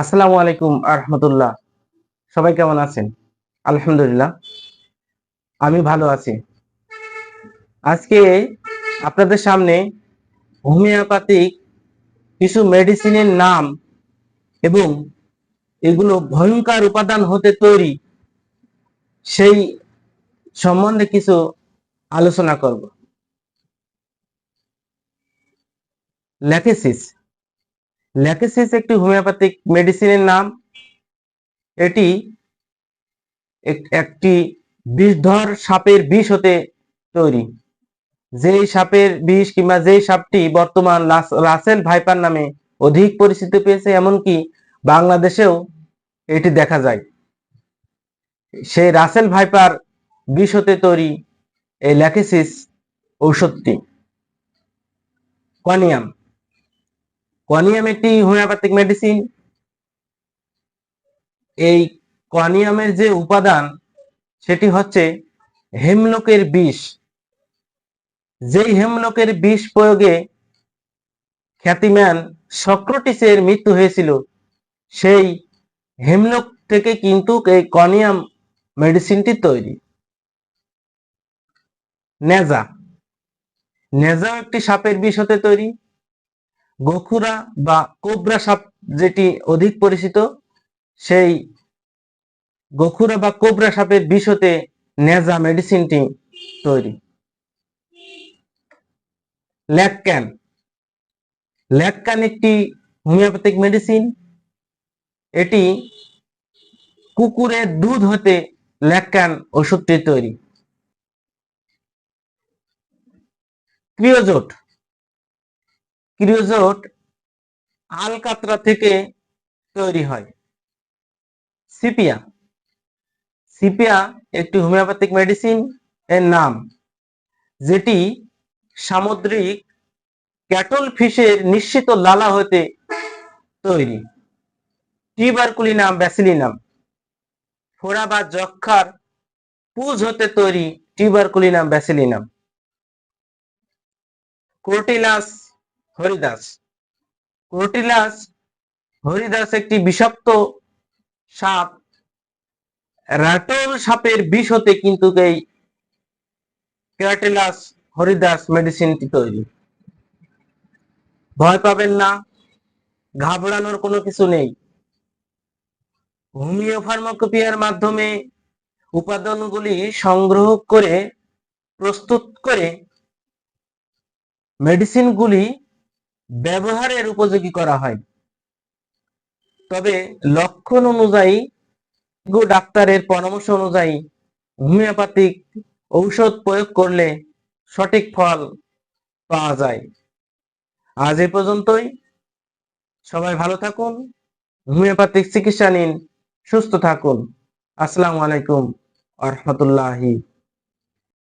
আসসালামু আলাইকুম আহমতুল্লাহ সবাই কেমন আছেন? আলহামদুলিল্লাহ। আমি ভালো আছি। আজকে আপনাদের সামনে হোমিওপ্যাথিক কিছু মেডিসিনের নাম এবং এগুলো ভয়ঙ্কর উপাদান হতে তৈরি সেই সম্বন্ধে কিছু আলোচনা করব। ল্যাকেসিস ল্যাকেসিস একটি হোমিওপ্যাথিক মেডিসিনের নাম। এটি এক- একটি বিষধর সাপের বিষ হতে তৈরি। যেই সাপের বিষ কিংবা যেই সাপটি বর্তমান রাসেল ভাইপার নামে অধিক পরিচিতি পেয়েছে, এমনকি বাংলাদেশেও এটি দেখা যায়। সেই রাসেল ভাইপার বিষ হতে তৈরি এই ল্যাকেসিস ঔষধটি। কনিয়াম। কনিয়াম একটি হোমিওপ্যাথিক মেডিসিন। এই কনিয়ামের যে উপাদান, সেটি হচ্ছে হেমলকের বিষ। যেই হেমলকের বিষ প্রয়োগে খ্যাতিমান সক্রটিসের মৃত্যু হয়েছিল, সেই হেমলক থেকে কিন্তু এই কনিয়াম মেডিসিনটি তৈরি। নেজা। নেজা একটি সাপের বিষ হতে তৈরি। গোখুরা বা কোবরা সাপ যেটি অধিক পরিচিত, সেই গোখুরা বা কোবরা সাপের বিষ হতে নেজা মেডিসিনটি তৈরি। ল্যাকক্যান। ল্যাকক্যান একটি হোমিওপ্যাথিক মেডিসিন। এটি কুকুরের দুধ হতে ল্যাকক্যান ওষুধটি তৈরি। ক্রিওজোট। ক্রিওজোট আলকাতরা থেকে তৈরি হয়। সিপিয়া। সিপিয়া একটি হোমিওপ্যাথিক মেডিসিন এর নাম, যেটি সামুদ্রিক ক্যাটল ফিশের নিশ্চিত লালা হতে তৈরি। Tuberculinum, bacillinum. ফোড়া বা যক্ষার পুজ হতে তৈরি tuberculinum, bacillinum. Crotalus horridus. Crotalus horridus একটি বিষাক্ত সাপ। রাটল সাপের বিষ হতে কিন্তু এই ক্যাটিলাস হরিদাস মেডিসিনটি তৈরি। ভয় পাবেন না, ঘাবড়ানোর কোনো কিছু নেই। হোমিও ফার্মাকোপিয়ার মাধ্যমে উপাদানগুলি সংগ্রহ করে, প্রস্তুত করে, মেডিসিনগুলি ব্যবহারের উপযোগী করা হয়। তবে লক্ষণ অনুযায়ী ডাক্তারের পরামর্শ অনুযায়ী হোমিওপ্যাথিক ঔষধ প্রয়োগ করলে সঠিক ফল পাওয়া যায়। আজ এ পর্যন্তই। সবাই ভালো থাকুন, হোমিওপ্যাথিক চিকিৎসা নিন, সুস্থ থাকুন। আসসালামু আলাইকুম আ